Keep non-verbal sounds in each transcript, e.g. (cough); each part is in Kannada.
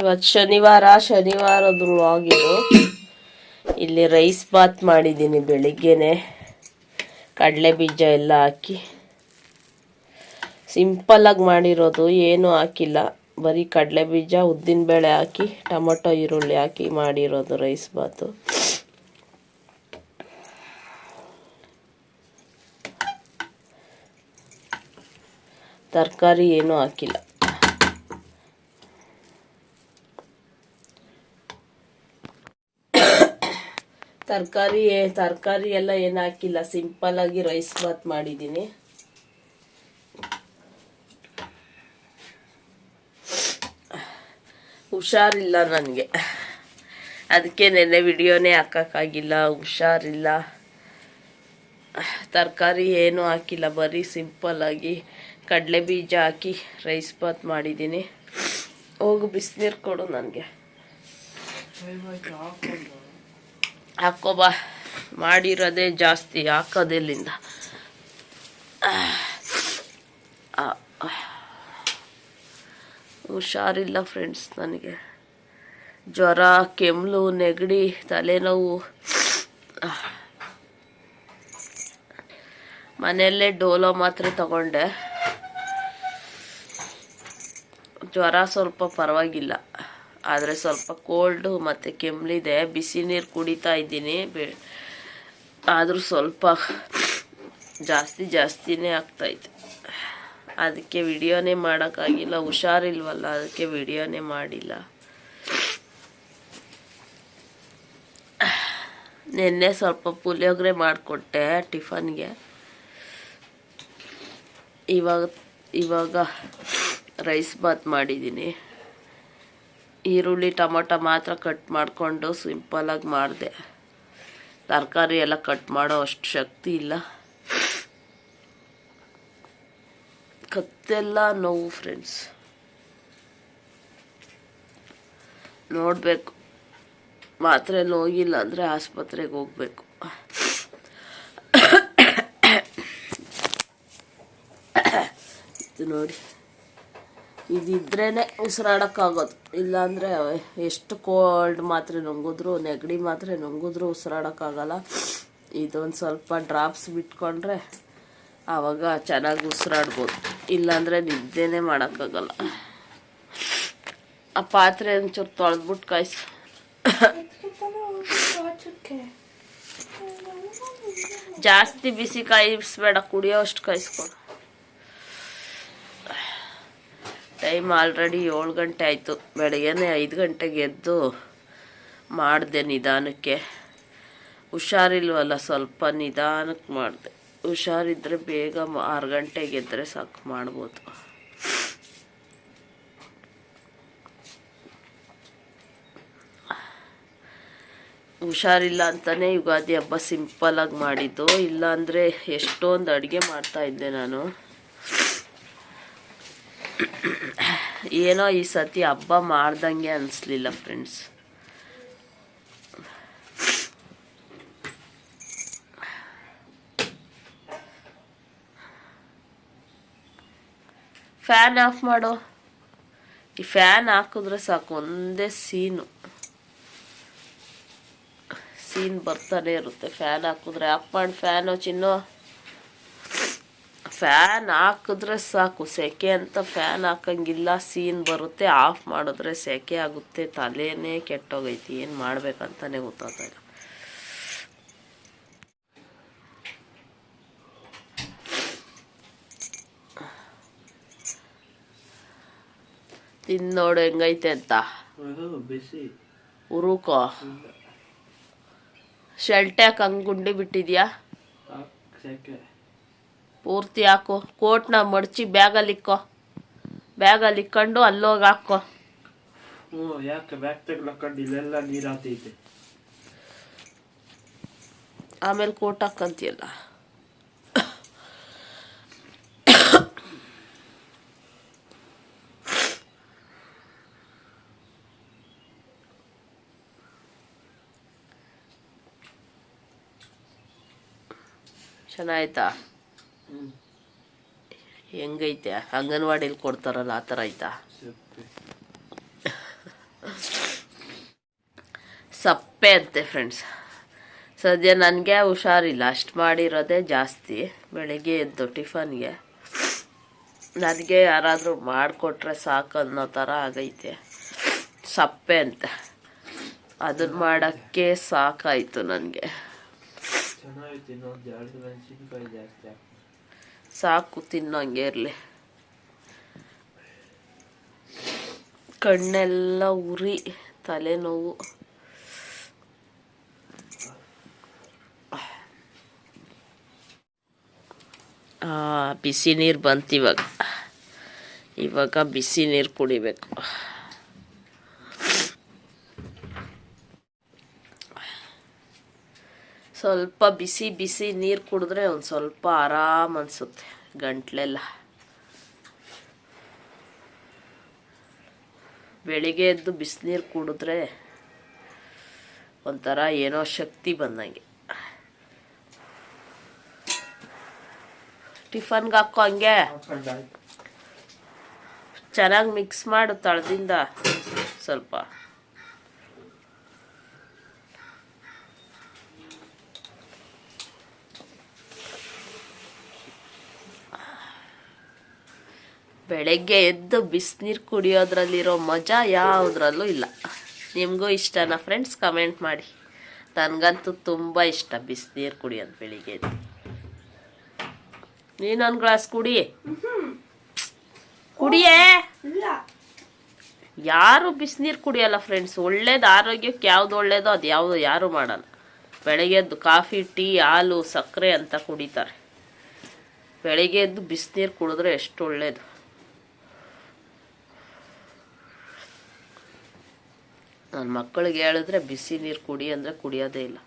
ಇವತ್ತು ಶನಿವಾರ ಶನಿವಾರದ ಆಗಿದ್ದು ಇಲ್ಲಿ ರೈಸ್ ಬಾತ್ ಮಾಡಿದ್ದೀನಿ ಬೆಳಿಗ್ಗೆನೆ. ಕಡಲೆ ಬೀಜ ಎಲ್ಲ ಹಾಕಿ. ಸಿಂಪಲ್ಲಾಗಿ ಮಾಡಿರೋದು, ಏನೂ ಹಾಕಿಲ್ಲ. ಬರೀ ಕಡಲೆ ಬೀಜ ಉದ್ದಿನಬೇಳೆ ಹಾಕಿ, ಟೊಮೊಟೊ, ಈರುಳ್ಳಿ ಹಾಕಿ ಮಾಡಿರೋದು ರೈಸ್ ಬಾತು. ತರಕಾರಿ ಏನೂ ಹಾಕಿಲ್ಲ. ತರಕಾರಿ ತರಕಾರಿ ಎಲ್ಲ ಏನು ಹಾಕಿಲ್ಲ. ಸಿಂಪಲ್ ಆಗಿ ರೈಸ್ ಬಾತ್ ಮಾಡಿದ್ದೀನಿ. ಹುಷಾರಿಲ್ಲ ನನಗೆ. ಅದಕ್ಕೆ ನೆನ್ನೆ ವಿಡಿಯೋನೇ ಹಾಕೋಕ್ಕಾಗಿಲ್ಲ. ಹುಷಾರಿಲ್ಲ. ತರಕಾರಿ ಏನೂ ಹಾಕಿಲ್ಲ. ಬರೀ ಸಿಂಪಲ್ಲಾಗಿ ಕಡಲೆ ಬೀಜ ಹಾಕಿ ರೈಸ್ ಬಾತ್ ಮಾಡಿದ್ದೀನಿ. ಹೋಗು, ಬಿಸಿನೀರು ಕೊಡು ನನಗೆ. ಹಾಕೋಬಾ. ಮಾಡಿರೋದೇ ಜಾಸ್ತಿ ಹಾಕೋದಿಲ್ಲಿಂದ. ಹುಷಾರಿಲ್ಲ ಫ್ರೆಂಡ್ಸ್ ನನಗೆ. ಜ್ವರ ಕೆಮ್ಮು ನೆಗಡಿ, ತಲೆನೋವು. ಮನೆಯಲ್ಲೇ ಡೋಲೋ ಮಾತ್ರೆ ತಗೊಂಡೆ. ಜ್ವರ ಸ್ವಲ್ಪ ಪರವಾಗಿಲ್ಲ. ಆದರೆ ಸ್ವಲ್ಪ ಕೋಲ್ಡು ಮತ್ತು ಕೆಮ್ಮಲಿದೆ. ಬಿಸಿ ನೀರು ಕುಡಿತಾ ಇದ್ದೀನಿ. ಬೆ ಆದರೂ ಸ್ವಲ್ಪ ಜಾಸ್ತಿ ಜಾಸ್ತಿನೇ ಆಗ್ತಾಯಿತ್ತು ಅದಕ್ಕೆ ವಿಡಿಯೋನೇ ಮಾಡೋಕ್ಕಾಗಿಲ್ಲ. ಹುಷಾರಿಲ್ವಲ್ಲ, ಅದಕ್ಕೆ ವಿಡಿಯೋನೇ ಮಾಡಿಲ್ಲ. ನಿನ್ನೆ ಸ್ವಲ್ಪ ಪುಳಿಯೋಗರೆ ಮಾಡಿಕೊಟ್ಟೆ ಟಿಫನ್ಗೆ. ಇವಾಗ ಇವಾಗ ರೈಸ್ ಬಾತ್ ಮಾಡಿದ್ದೀನಿ. ಈರುಳ್ಳಿ, ಟೊಮೊಟೊ ಮಾತ್ರ ಕಟ್ ಮಾಡಿಕೊಂಡು ಸಿಂಪಲಾಗಿ ಮಾಡಿದೆ. ತರಕಾರಿ ಎಲ್ಲ ಕಟ್ ಮಾಡೋ ಅಷ್ಟು ಶಕ್ತಿ ಇಲ್ಲ. ಕತ್ತೆಲ್ಲ ನೋವು ಫ್ರೆಂಡ್ಸ್ ನೋಡಬೇಕು. ಮಾತ್ರೆ ಹೋಗಿಲ್ಲ ಅಂದರೆ ಆಸ್ಪತ್ರೆಗೆ ಹೋಗ್ಬೇಕು. ನೋಡಿ. ಇದಿದ್ರೇ ಉಸಿರಾಡೋಕ್ಕಾಗೋದು. ಇಲ್ಲಾಂದರೆ ಎಷ್ಟು ಕೋಲ್ಡ್ ಮಾತ್ರೆ ನುಂಗಿದ್ರು, ನೆಗಡಿ ಮಾತ್ರೆ ನುಂಗಿದ್ರು ಉಸಿರಾಡೋಕ್ಕಾಗಲ್ಲ. ಇದೊಂದು ಸ್ವಲ್ಪ ಡ್ರಾಪ್ಸ್ ಬಿಟ್ಕೊಂಡ್ರೆ ಆವಾಗ ಚೆನ್ನಾಗಿ ಉಸಿರಾಡ್ಬೋದು. ಇಲ್ಲಾಂದರೆ ನಿದ್ದೆನೇ ಮಾಡೋಕ್ಕಾಗಲ್ಲ. ಆ ಪಾತ್ರೆ ಒಂಚೂರು ತೊಳೆದ್ಬಿಟ್ಟು ಕಾಯ್ಸ್. ಜಾಸ್ತಿ ಬಿಸಿ ಕಾಯಿಸ್ಬೇಡ, ಕುಡಿಯೋ ಅಷ್ಟು ಕಾಯಿಸ್ಕೊಡು. ಟೈಮ್ ಆಲ್ರೆಡಿ ಏಳು ಗಂಟೆ ಆಯಿತು. ಬೆಳಗ್ಗೆನೇ ಐದು ಗಂಟೆಗೆ ಎದ್ದು ಮಾಡಿದೆ ನಿಧಾನಕ್ಕೆ. ಹುಷಾರಿಲ್ವಲ್ಲ, ಸ್ವಲ್ಪ ನಿಧಾನಕ್ಕೆ ಮಾಡಿದೆ. ಹುಷಾರಿದ್ದರೆ ಬೇಗ ಆರು ಗಂಟೆಗೆ ಎದ್ದರೆ ಸಾಕು, ಮಾಡ್ಬೋದು. ಹುಷಾರಿಲ್ಲ ಅಂತಲೇ ಯುಗಾದಿ ಹಬ್ಬ ಸಿಂಪಲಾಗಿ ಮಾಡಿದ್ದು. ಇಲ್ಲಾಂದರೆ ಎಷ್ಟೊಂದು ಅಡುಗೆ ಮಾಡ್ತಾಯಿದ್ದೆ ನಾನು. ಏನೋ ಈ ಸತಿ ಹಬ್ಬ ಮಾಡ್ದಂಗೆ ಅನಿಸ್ಲಿಲ್ಲ ಫ್ರೆಂಡ್ಸ್ ಫ್ಯಾನ್ ಆಫ್ ಮಾಡು. ಈ ಫ್ಯಾನ್ ಹಾಕಿದ್ರೆ ಸಾಕು, ಒಂದೇ ಸೀನು ಸೀನ್ ಬರ್ತಾನೆ ಇರುತ್ತೆ ಫ್ಯಾನ್ ಹಾಕಿದ್ರೆ. ಆಫ್ ಮಾಡಿ ಫ್ಯಾನು ಚಿನ್ನು. ಫ್ಯಾನ್ ಹಾಕಿದ್ರೆ ಸಾಕು. ಸೆಕೆ ಅಂತ ಫ್ಯಾನ್ ಹಾಕಂಗಿಲ್ಲ ಸೀನ್ ಬರುತ್ತೆ ಆಫ್ ಮಾಡಿದ್ರೆ ಸೆಕೆ ಆಗುತ್ತೆ ತಲೆನೇ ಕೆಟ್ಟೋಗೈತಿ. ಏನು ಮಾಡ್ಬೇಕಂತಾನೆ ಗೊತ್ತಾಗ್ತಾ ಇಲ್ಲ. ತಿಂದು ನೋಡು ಹೆಂಗೈತೆ ಅಂತ? ಬಿಸಿ. ಉರುಕೋ. ಶೆಲ್ಟ್ಯಾಕ್ ಹಂಗೆ ಗುಂಡಿ ಬಿಟ್ಟಿದ್ಯಾ? ಪೂರ್ತಿ ಹಾಕು. ಕೋಟ್ನ ಮಡಚಿ ಬ್ಯಾಗಲ್ಲಿ ಇಕ್ಕೋ. ಬ್ಯಾಗಲ್ಲಿ ಇಕ್ಕೊಂಡು ಅಲ್ಲೋಗಿ ಹಾಕೋ. ಹ್ಞೂ ಯಾಕೆ ಬ್ಯಾಗ್ ತಗ್ಲಕೊಂಡು ಇಲ್ಲೆಲ್ಲ ನೀರು ಹಾತೈತೆ ಆಮೇಲೆ ಕೋಟ್ ಹಾಕಂತೀಯಲ್ಲ. ಚೆನ್ನಾಯ್ತಾ? ಹೆಂಗೈತೆ? ಅಂಗನವಾಡಿಲಿ ಕೊಡ್ತಾರಲ್ಲ ಆ ಥರ ಆಯ್ತಾ? ಸಪ್ಪೆ. ಅಂತೆ ಫ್ರೆಂಡ್ಸ್ ಸದ್ಯ ನನಗೆ ಹುಷಾರಿಲ್ಲ ಅಷ್ಟು ಮಾಡಿರೋದೇ ಜಾಸ್ತಿ. ಬೆಳಿಗ್ಗೆ ಎದ್ದು ಟಿಫನ್ಗೆ. ನನಗೆ ಯಾರಾದರೂ ಮಾಡಿಕೊಟ್ರೆ ಸಾಕು ಅನ್ನೋ ಥರ ಆಗೈತೆ. ಸಪ್ಪೆ ಅಂತ. ಅದನ್ನ ಮಾಡೋಕ್ಕೆ ಸಾಕಾಯಿತು ನನಗೆ. ಸಾಕು ತಿನ್ನೋಂಗೆ ಇರಲಿ. ಕಣ್ಣೆಲ್ಲ ಉರಿ ತಲೆನೋವು. ಬಿಸಿ ನೀರು ಬಂತು ಇವಾಗ ಇವಾಗ ಬಿಸಿ ನೀರು ಕುಡಿಬೇಕು. ಸ್ವಲ್ಪ ಬಿಸಿ ಬಿಸಿ ನೀರು ಕುಡಿದ್ರೆ ಒಂದು ಸ್ವಲ್ಪ ಆರಾಮ್ ಅನಿಸುತ್ತೆ ಗಂಟ್ಲೆಲ್ಲ. ಬೆಳಿಗ್ಗೆ ಎದ್ದು ಬಿಸಿನೀರು ಕುಡಿದ್ರೆ ಒಂಥರ ಏನೋ ಶಕ್ತಿ ಬಂದಂಗೆ. ಟಿಫನ್ಗೆ ಹಾಕೋ ಹಂಗೆ? ಚೆನ್ನಾಗಿ ಮಿಕ್ಸ್ ಮಾಡು ತಳದಿಂದ ಸ್ವಲ್ಪ. ಬೆಳಗ್ಗೆ ಎದ್ದು ಬಿಸಿನೀರು ಕುಡಿಯೋದ್ರಲ್ಲಿರೋ ಮಜಾ ಯಾವುದ್ರಲ್ಲೂ ಇಲ್ಲ. ನಿಮಗೂ ಇಷ್ಟನಾ ಫ್ರೆಂಡ್ಸ್ ಕಮೆಂಟ್ ಮಾಡಿ. ನನಗಂತೂ ತುಂಬ ಇಷ್ಟ ಬಿಸಿನೀರು ಕುಡಿಯೋದು ಬೆಳಿಗ್ಗೆ ಎದ್ದು. ನೀನೊಂದು ಗ್ಲಾಸ್ ಕುಡಿ ಕುಡಿಯೇ? ಯಾರು ಬಿಸಿನೀರು ಕುಡಿಯಲ್ಲ ಫ್ರೆಂಡ್ಸ್ ಒಳ್ಳೇದು ಆರೋಗ್ಯಕ್ಕೆ ಯಾವ್ದು ಒಳ್ಳೇದೋ ಅದು ಯಾವುದು ಯಾರು ಮಾಡಲ್ಲ. ಬೆಳಗ್ಗೆ ಎದ್ದು ಕಾಫಿ, ಟೀ, ಹಾಲು, ಸಕ್ಕರೆ ಅಂತ ಕುಡಿತಾರೆ. ಬೆಳಗ್ಗೆ ಎದ್ದು ಬಿಸಿನೀರು ಕುಡಿದ್ರೆ ಎಷ್ಟು ಒಳ್ಳೇದು. ನನ್ನ ಮಕ್ಕಳಿಗೆ ಹೇಳಿದ್ರೆ ಬಿಸಿ ನೀರು ಕುಡಿ ಅಂದರೆ ಕುಡಿಯೋದೇ ಇಲ್ಲ.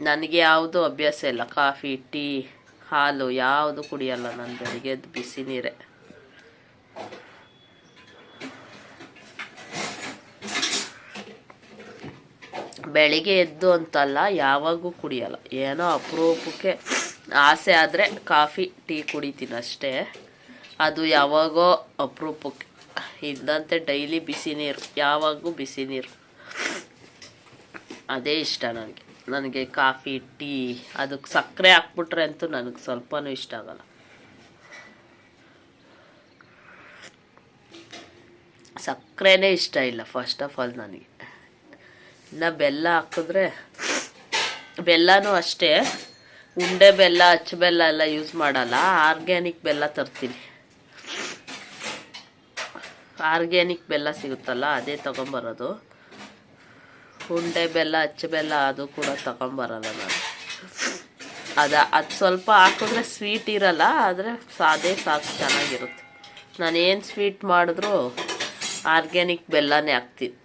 ನನಗೆ ಯಾವುದು ಅಭ್ಯಾಸ ಇಲ್ಲ. ಕಾಫಿ, ಟೀ, ಹಾಲು ಯಾವುದು ಕುಡಿಯಲ್ಲ ನಾನು ಬೆಳಿಗ್ಗೆ ಬಿಸಿ ನೀರೇ. ಬೆಳಿಗ್ಗೆ ಎದ್ದು ಅಂತಲ್ಲ ಯಾವಾಗೂ ಕುಡಿಯಲ್ಲ. ಏನೋ ಅಪರೂಪಕ್ಕೆ ಆಸೆ ಆದರೆ ಕಾಫಿ, ಟೀ ಕುಡಿತೀನಿ ಅಷ್ಟೇ. ಅದು ಯಾವಾಗೋ ಅಪರೂಪಕ್ಕೆ. ಇದ್ದಂತೆ ಡೈಲಿ ಬಿಸಿ ನೀರು ಯಾವಾಗೂ ಬಿಸಿ ನೀರು. ಅದೇ ಇಷ್ಟ ನನಗೆ ನನಗೆ ಕಾಫಿ, ಟೀ, ಅದಕ್ಕೆ ಸಕ್ಕರೆ ಹಾಕ್ಬಿಟ್ರೆ ಅಂತೂ ನನಗೆ ಸ್ವಲ್ಪನೂ ಇಷ್ಟ ಆಗಲ್ಲ. ಸಕ್ಕರೆನೇ ಇಷ್ಟ ಇಲ್ಲ ಫಸ್ಟ್ ಆಫ್ ಆಲ್ ನನಗೆ. ಇನ್ನು ಬೆಲ್ಲ ಹಾಕಿದ್ರೆ, ಬೆಲ್ಲನೂ ಅಷ್ಟೇ. ಉಂಡೆ ಬೆಲ್ಲ, ಅಚ್ಚ ಬೆಲ್ಲ ಎಲ್ಲ ಯೂಸ್ ಮಾಡಲ್ಲ. ಆರ್ಗ್ಯಾನಿಕ್ ಬೆಲ್ಲ ತರ್ತೀನಿ. ಆರ್ಗ್ಯಾನಿಕ್ ಬೆಲ್ಲ ಸಿಗುತ್ತಲ್ಲ, ಅದೇ ತೊಗೊಂಬರೋದು. ಉಂಡೆ ಬೆಲ್ಲ, ಅಚ್ಚ ಬೆಲ್ಲ, ಅದು ಕೂಡ ತೊಗೊಂಬರಲ್ಲ ನಾನು. ಅದ, ಅದು ಸ್ವಲ್ಪ ಹಾಕಿದ್ರೆ ಸ್ವೀಟ್ ಇರಲ್ಲ, ಆದರೆ ಅದೇ ಸಾಕು, ಚೆನ್ನಾಗಿರುತ್ತೆ. ನಾನೇನು ಸ್ವೀಟ್ ಮಾಡಿದ್ರೂ ಆರ್ಗ್ಯಾನಿಕ್ ಬೆಲ್ಲನೇ ಹಾಕ್ತೀನಿ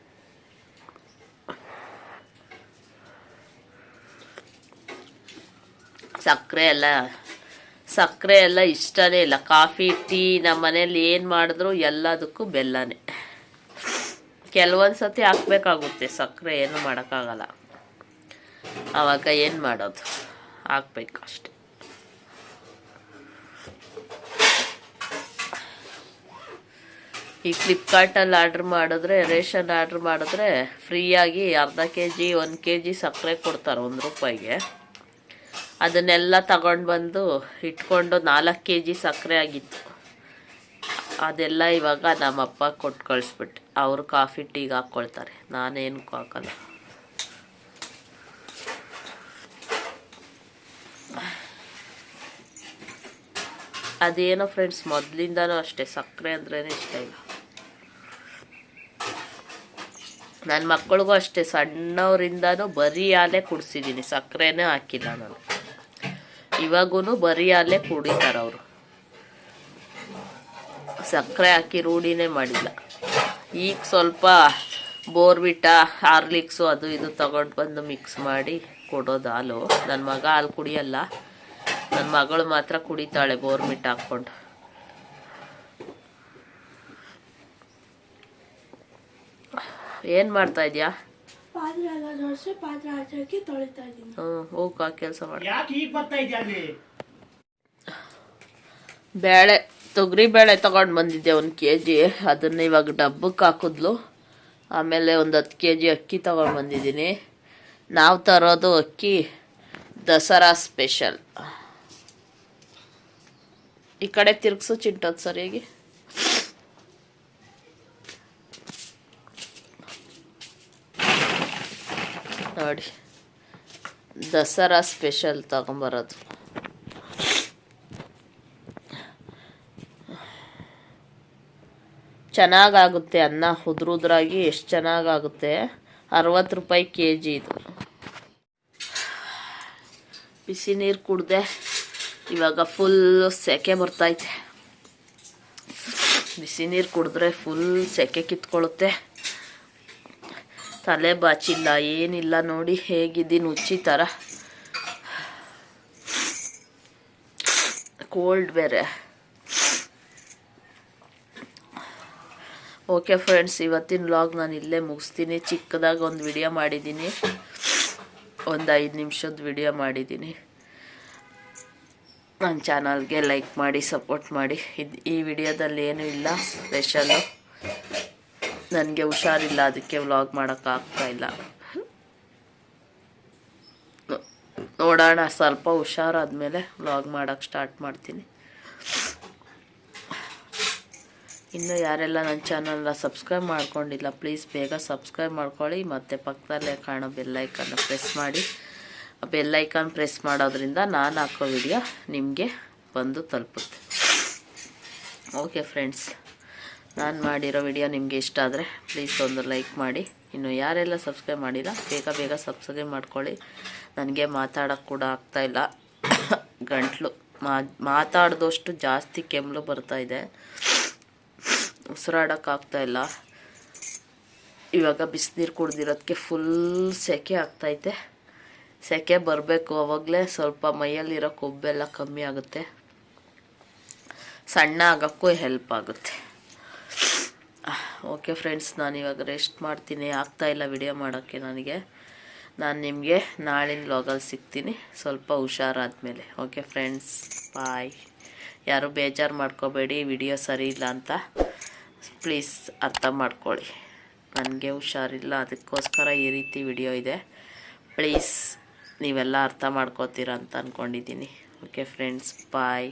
ಸಕ್ಕರೆ ಎಲ್ಲ ಸಕ್ಕರೆ ಎಲ್ಲ ಇಷ್ಟನೇ ಇಲ್ಲ. ಕಾಫಿ, ಟೀ ನಮ್ಮ ಮನೇಲಿ ಏನು ಮಾಡಿದ್ರು ಎಲ್ಲದಕ್ಕೂ ಬೆಲ್ಲನೇ. ಕೆಲವೊಂದು ಸತಿ ಹಾಕ್ಬೇಕಾಗುತ್ತೆ. ಸಕ್ಕರೆ ಏನು ಮಾಡೋಕ್ಕಾಗಲ್ಲ. ಆವಾಗ ಏನು ಮಾಡೋದು? ಹಾಕ್ಬೇಕು ಅಷ್ಟೆ. ಈ ಫ್ಲಿಪ್ಕಾರ್ಟಲ್ಲಿ ಆರ್ಡ್ರ್ ಮಾಡಿದ್ರೆ, ರೇಷನ್ ಆರ್ಡ್ರ್ ಮಾಡಿದ್ರೆ, ಫ್ರೀಯಾಗಿ ಅರ್ಧ ಕೆ ಜಿ ಒಂದು ಕೆ ಜಿ ಸಕ್ಕರೆ ಕೊಡ್ತಾರೆ ಒಂದು ರೂಪಾಯಿಗೆ. ಅದನ್ನೆಲ್ಲ ತಗೊಂಡು ಬಂದು ಇಟ್ಕೊಂಡು ನಾಲ್ಕು ಕೆ ಜಿ ಸಕ್ಕರೆ ಆಗಿತ್ತು. ಅದೆಲ್ಲ ಇವಾಗ ನಮ್ಮಪ್ಪ ಕೊಟ್ಟು ಕಳಿಸ್ಬಿಟ್ಟು ಅವರು ಕಾಫಿ ಟೀಗೆ ಹಾಕ್ಕೊಳ್ತಾರೆ. ನಾನೇನಕ್ಕೂ ಹಾಕಲ್ಲ. ಅದೇನೋ ಫ್ರೆಂಡ್ಸ್ ಮೊದಲಿಂದನೂ ಅಷ್ಟೇ, ಸಕ್ಕರೆ ಅಂದ್ರೇ ಇಷ್ಟ ಇಲ್ಲ. ನನ್ನ ಮಕ್ಕಳಿಗೂ ಅಷ್ಟೇ, ಸಣ್ಣವರಿಂದನೂ ಬರೀ ಹಾಲೇ ಕುಡಿಸಿದ್ದೀನಿ ಸಕ್ಕರೆನೇ ಹಾಕಿಲ್ಲ ನಾನು. ಇವಾಗೂ ಬರೀ ಹಾಲೇ ಕುಡಿತಾರೆ ಅವರು. ಸಕ್ಕರೆ ಹಾಕಿ ರೂಢಿನೇ ಮಾಡಿಲ್ಲ. ಈಗ ಸ್ವಲ್ಪ ಬೋರ್ಬಿಟ್ಟ ಹಾರ್ಲಿಕ್ಸು ಅದು ಇದು ತಗೊಂಡು ಬಂದು ಮಿಕ್ಸ್ ಮಾಡಿ ಕೊಡೋದು ಹಾಲು. ನನ್ನ ಮಗ ಹಾಲು ಕುಡಿಯಲ್ಲ. ನನ್ನ ಮಗಳು ಮಾತ್ರ ಕುಡಿತಾಳೆ ಬೋರ್ಮಿಟ್ ಹಾಕ್ಕೊಂಡು. ಏನು ಮಾಡ್ತಾ ಇದೀಯಾ? ಪಾತ್ರೆ ಎಲ್ಲ ಜೋಡಿಸಿ ಪಾತ್ರೆ ಹಾಕಿ ತೊಳಿತಾ ಇದ್ದೀನಿ. ಹ್ಞೂ ಹೋಗು ಆ ಕೆಲಸ ಮಾಡಿ. ಯಾಕೆ ಈಗ ಬರ್ತಾ ಇದೆಯಾ ಅಲ್ಲಿ? ಬೇಳೆ ತೊಗರಿ ಬೇಳೆ ತಗೊಂಡು ಬಂದಿದ್ದೆ ಒಂದು ಕೆ ಜಿ ಅದನ್ನು ಇವಾಗ ಡಬ್ಬಕ್ಕೆ ಹಾಕಿದ್ಲು. ಆಮೇಲೆ ಒಂದು ಹತ್ತು ಕೆ ಜಿ ಅಕ್ಕಿ ತಗೊಂಡು ಬಂದಿದ್ದೀನಿ. ನಾವು ತರೋದು ಅಕ್ಕಿ ದಸರಾ ಸ್ಪೆಷಲ್. ಈ ಕಡೆ ತಿರ್ಗ್ಸು ಚಿಂಟೋದು ಸರಿಯಾಗಿ ನೋಡಿ. ದಸರಾ ಸ್ಪೆಷಲ್ ತಗೊಂಬರೋದು. ಚೆನ್ನಾಗಾಗುತ್ತೆ ಅನ್ನ, ಉದ್ರುದ್ರಾಗಿ ಎಷ್ಟು ಚೆನ್ನಾಗಾಗುತ್ತೆ. ಅರವತ್ತು ರೂಪಾಯಿ ಕೆ ಜಿ ಇದು. ಬಿಸಿ ನೀರು ಕುಡ್ದೆ, ಇವಾಗ ಫುಲ್ಲು ಸೆಕೆ ಬರ್ತೈತೆ. ಬಿಸಿ ನೀರು ಕುಡಿದ್ರೆ ಫುಲ್ ಸೆಕೆ ಕಿತ್ಕೊಳ್ಳುತ್ತೆ. ತಲೆ ಬಾಚಿಲ್ಲ, ಏನಿಲ್ಲ ನೋಡಿ ಹೇಗಿದ್ದೀನಿ ಉಚ್ಚಿ ಥರ ಕೋಲ್ಡ್ ಬೇರೆ. ಓಕೆ ಫ್ರೆಂಡ್ಸ್ ಇವತ್ತಿನ ವ್ಲಾಗ್ ನಾನು ಇಲ್ಲೇ ಮುಗಿಸ್ತೀನಿ. ಚಿಕ್ಕದಾಗಿ ಒಂದು ವಿಡಿಯೋ ಮಾಡಿದ್ದೀನಿ. ಒಂದು ಐದು ನಿಮಿಷದ ವಿಡಿಯೋ ಮಾಡಿದ್ದೀನಿ. ನನ್ನ ಚಾನಲ್ಗೆ ಲೈಕ್ ಮಾಡಿ ಸಪೋರ್ಟ್ ಮಾಡಿ. ಇದು ಈ ವಿಡಿಯೋದಲ್ಲಿ ಏನೂ ಇಲ್ಲ ಸ್ಪೆಷಲ್ಲು ನನಗೆ ಹುಷಾರಿಲ್ಲ, ಅದಕ್ಕೆ ವ್ಲಾಗ್ ಮಾಡೋಕ್ಕಾಗ್ತಾ ಇಲ್ಲ. ನೋ- ನೋಡೋಣ, ಸ್ವಲ್ಪ ಹುಷಾರಾದ್ಮೇಲೆ ವ್ಲಾಗ್ ಮಾಡೋಕ್ಕೆ ಸ್ಟಾರ್ಟ್ ಮಾಡ್ತೀನಿ. ಇನ್ನು ಯಾರೆಲ್ಲ ನನ್ನ ಚಾನಲ್ನ ಸಬ್ಸ್ಕ್ರೈಬ್ ಮಾಡ್ಕೊಂಡಿಲ್ಲ ಪ್ಲೀಸ್ ಬೇಗ ಸಬ್ಸ್ಕ್ರೈಬ್ ಮಾಡ್ಕೊಳ್ಳಿ. ಮತ್ತು ಪಕ್ಕದಲ್ಲೇ ಕಾಣೋ ಬೆಲ್ಲೈಕನ್ನ ಪ್ರೆಸ್ ಮಾಡಿ. ಆ ಬೆಲ್ಲೈಕನ್ ಪ್ರೆಸ್ ಮಾಡೋದ್ರಿಂದ ನಾನು ಹಾಕೋ ವಿಡಿಯೋ ನಿಮಗೆ ಬಂದು ತಲುಪುತ್ತೆ. ಓಕೆ ಫ್ರೆಂಡ್ಸ್ ನಾನು ಮಾಡಿರೋ ವಿಡಿಯೋ ನಿಮಗೆ ಇಷ್ಟ ಆದರೆ ಪ್ಲೀಸ್ ಒಂದು ಲೈಕ್ ಮಾಡಿ. ಇನ್ನು ಯಾರೆಲ್ಲ ಸಬ್ಸ್ಕ್ರೈಬ್ ಮಾಡಿಲ್ಲ, ಬೇಗ ಬೇಗ ಸಬ್ಸ್ಕ್ರೈಬ್ ಮಾಡ್ಕೊಳ್ಳಿ. ನನಗೆ ಮಾತಾಡೋಕ್ಕೆ ಕೂಡ ಆಗ್ತಾಯಿಲ್ಲ (coughs) ಗಂಟ್ಲು ಮಾ, ಮಾತಾಡ್ದಷ್ಟು ಜಾಸ್ತಿ ಕೆಮ್ಮಲು ಉಸಿರಾಡೋಕ್ಕಾಗ್ತಾ ಇಲ್ಲ. ಇವಾಗ ಬಿಸಿನೀರು ಕುಡ್ದಿರೋದಕ್ಕೆ ಫುಲ್ ಸೆಕೆ ಆಗ್ತೈತೆ. ಸೆಕೆ ಬರಬೇಕು, ಅವಾಗಲೇ ಸ್ವಲ್ಪ ಮೈಯಲ್ಲಿರೋ ಕೊಬ್ಬೆಲ್ಲ ಕಮ್ಮಿ ಆಗುತ್ತೆ. ಸಣ್ಣ ಆಗೋಕ್ಕೂ ಹೆಲ್ಪ್ ಆಗುತ್ತೆ. ಓಕೆ ಫ್ರೆಂಡ್ಸ್ ನಾನು ಇವಾಗ ರೆಸ್ಟ್ ಮಾಡ್ತೀನಿ. ಆಗ್ತಾ ಇಲ್ಲ ವಿಡಿಯೋ ಮಾಡೋಕ್ಕೆ ನನಗೆ. ನಾನು ನಿಮಗೆ ನಾಳಿನ ಲಾಗಲ್ಲಿ ಸಿಗ್ತೀನಿ. ಸ್ವಲ್ಪ ಹುಷಾರಾದಮೇಲೆ. ಓಕೆ ಫ್ರೆಂಡ್ಸ್ ಬಾಯ್ ಯಾರು ಬೇಜಾರು ಮಾಡ್ಕೋಬೇಡಿ ವಿಡಿಯೋ ಸರಿ ಇಲ್ಲ ಅಂತ ಪ್ಲೀಸ್ ಅರ್ಥ ಮಾಡ್ಕೊಳ್ಳಿ. ನನಗೆ ಹುಷಾರಿಲ್ಲ. ಅದಕ್ಕೋಸ್ಕರ ಈ ರೀತಿ ವಿಡಿಯೋ ಇದೆ. ಪ್ಲೀಸ್ ನೀವೆಲ್ಲ ಅರ್ಥ ಮಾಡ್ಕೋತೀರ ಅಂತ ಅಂದ್ಕೊಂಡಿದ್ದೀನಿ ಓಕೆ ಫ್ರೆಂಡ್ಸ್ ಬಾಯ್